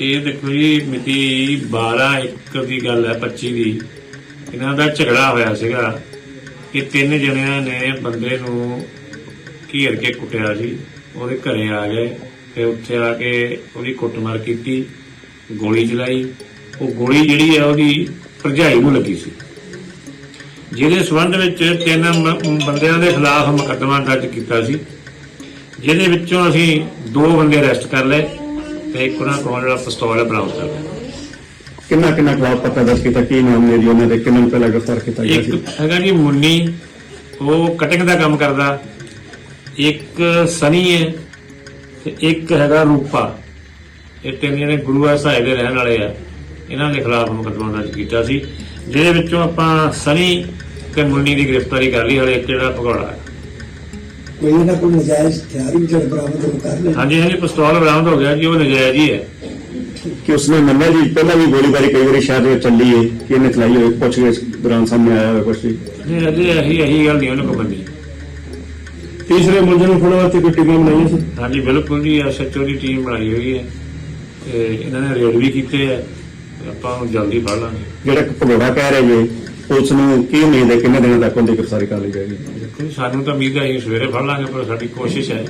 ਇਹ ਦੇਖੋ ਜੀ, ਮਿਤੀ 12 ਇੱਕ ਦੀ ਗੱਲ ਹੈ 25 ਦੀ। ਇਹਨਾਂ ਦਾ ਝਗੜਾ ਹੋਇਆ ਸੀਗਾ ਕਿ ਤਿੰਨ ਜਣਿਆਂ ਨੇ ਬੰਦੇ ਨੂੰ ਘੇਰ ਕੇ ਕੁੱਟਿਆ ਸੀ। ਉਹਦੇ ਘਰੇ ਆ ਗਏ ਤੇ ਉੱਥੇ ਆ ਕੇ ਉਹਦੀ ਕੁੱਟਮਾਰ ਕੀਤੀ, ਗੋਲੀ ਚਲਾਈ। ਉਹ ਗੋਲੀ ਜਿਹੜੀ ਹੈ, ਉਹਦੀ ਭਰਜਾਈ ਨੂੰ ਲੱਗੀ ਸੀ। ਜਿਹਦੇ ਸਬੰਧ ਵਿੱਚ ਤਿੰਨ ਬੰਦਿਆਂ ਦੇ ਖਿਲਾਫ ਮੁਕੱਦਮਾ ਦਰਜ ਕੀਤਾ ਸੀ। ਜਿਹਦੇ ਵਿੱਚੋਂ ਅਸੀਂ ਦੋ ਬੰਦੇ ਅਰੈਸਟ ਕਰ ਲਏ। ਇੱਕ ਉਹਨਾਂ ਕੋਲ ਜਿਹੜਾ ਪਿਸਤੌਲ ਹੈ ਬਰਾਮਦ ਕਰ ਲਿਆ। ਕਿੰਨਾ ਕਿੰਨਾ ਖਿਲਾਫ ਪਤਾ ਦਰਜ ਕੀਤਾ ਕੀ ਨਾਮ ਨੇ ਜੀ? ਉਹਨਾਂ ਦੇ ਕਿੰਨਾਂ ਨੂੰ ਪਹਿਲਾਂ ਗ੍ਰਿਫਤਾਰ ਕੀਤਾ ਗਿਆ ਸੀ? ਇੱਕ ਹੈਗਾ ਜੀ ਮੁੰਨੀ ਉਹ ਕਟਿੰਗ ਦਾ ਕੰਮ ਕਰਦਾ। ਇੱਕ ਸਨੀ ਹੈ ਤੇ ਇੱਕ ਹੈਗਾ ਰੂਪਾ। ਇਹ ਤਿੰਨ ਜਣੇ ਗੁਰੂ ਸਾਹਿਬ ਦੇ ਰਹਿਣ ਵਾਲੇ ਆ। ਇਹਨਾਂ ਦੇ ਖਿਲਾਫ ਮੁਕੱਦਮਾ ਦਰਜ ਕੀਤਾ ਸੀ। ਜਿਹਦੇ ਵਿੱਚੋਂ ਆਪਾਂ ਸਨੀ ਤੇ ਮੁੰਨੀ ਦੀ ਗ੍ਰਿਫਤਾਰੀ ਕਰ ਲਈ ਹਲੇ ਇੱਕ ਜਿਹੜਾ ਭਗੌੜਾ ਹੈ। ਕੋਈ ਇਹਨਾਂ ਕੋਲ ਨਜਾਇਜ਼ ਹਥਿਆਰ ਵੀ ਜਿਹੜੇ ਬਰਾਮਦ ਹੋ ਕਰ ਲਏ। ਹਾਂਜੀ ਹਾਂਜੀ ਪਿਸਤੌਲ ਬਰਾਮਦ ਹੋ ਗਿਆ ਜੀ ਉਹ ਨਜਾਇਜ਼ ਹੀ ਹੈ। ਕਿ ਉਸਨੇ ਮੰਨਿਆ ਜੀ ਪਹਿਲਾਂ ਵੀ ਗੋਲੀਬਾਰੀ ਕਈ ਵਾਰੀ ਸ਼ਹਿਰ ਦੇ ਚੱਲੀ ਹੈ ਕਿ ਇਹਨੇ ਚਲਾਈ ਹੋਈ ਪੁੱਛ ਗਿੱਛ ਦੌਰਾਨ ਸਾਹਮਣੇ ਆਇਆ ਹੋਇਆ ਕੁਛ ਵੀ। ਨਹੀਂ ਅਜੇ ਇਹੀ ਇਹੀ ਗੱਲ ਨਹੀਂ ਉਹਨਾਂ ਬੰਦੀ। ਤੀਸਰੇ ਮੁਲਜ਼ਮ ਨੂੰ ਫੜਨ ਵਾਸਤੇ ਕੋਈ ਟੀਮਾਂ ਬਣਾਈਆਂ ਸੀ? ਹਾਂਜੀ ਬਿਲਕੁਲ ਜੀ ਐਸਐਚਓ ਦੀ ਟੀਮ ਬਣਾਈ ਹੋਈ ਹੈ ਤੇ ਇਹਨਾਂ ਨੇ ਰੇਡ ਵੀ ਕੀਤੇ ਆ ਆਪਾਂ ਨੂੰ ਜਲਦੀ ਫੜ ਲਾਂਗੇ। ਜਿਹੜਾ ਇੱਕ ਭਗੌੜਾ ਕਹਿ ਰਹੇ ਜੀ ਪੁਲਿਸ ਨੂੰ ਕੀ ਉਮੀਦ ਹੈ? ਕਿੰਨੇ ਦਿਨਾਂ ਤੱਕ ਉਹਦੀ ਗ੍ਰਿਫਤਾਰੀ ਕਰ ਲਈ ਜਾਏਗੀ? ਦੇਖੋ ਜੀ, ਸਾਨੂੰ ਤਾਂ ਉਮੀਦ ਹੈ ਅਸੀਂ ਸਵੇਰੇ ਫੜ ਲਾਂਗੇ ਪਰ ਸਾਡੀ ਕੋਸ਼ਿਸ਼ ਹੈ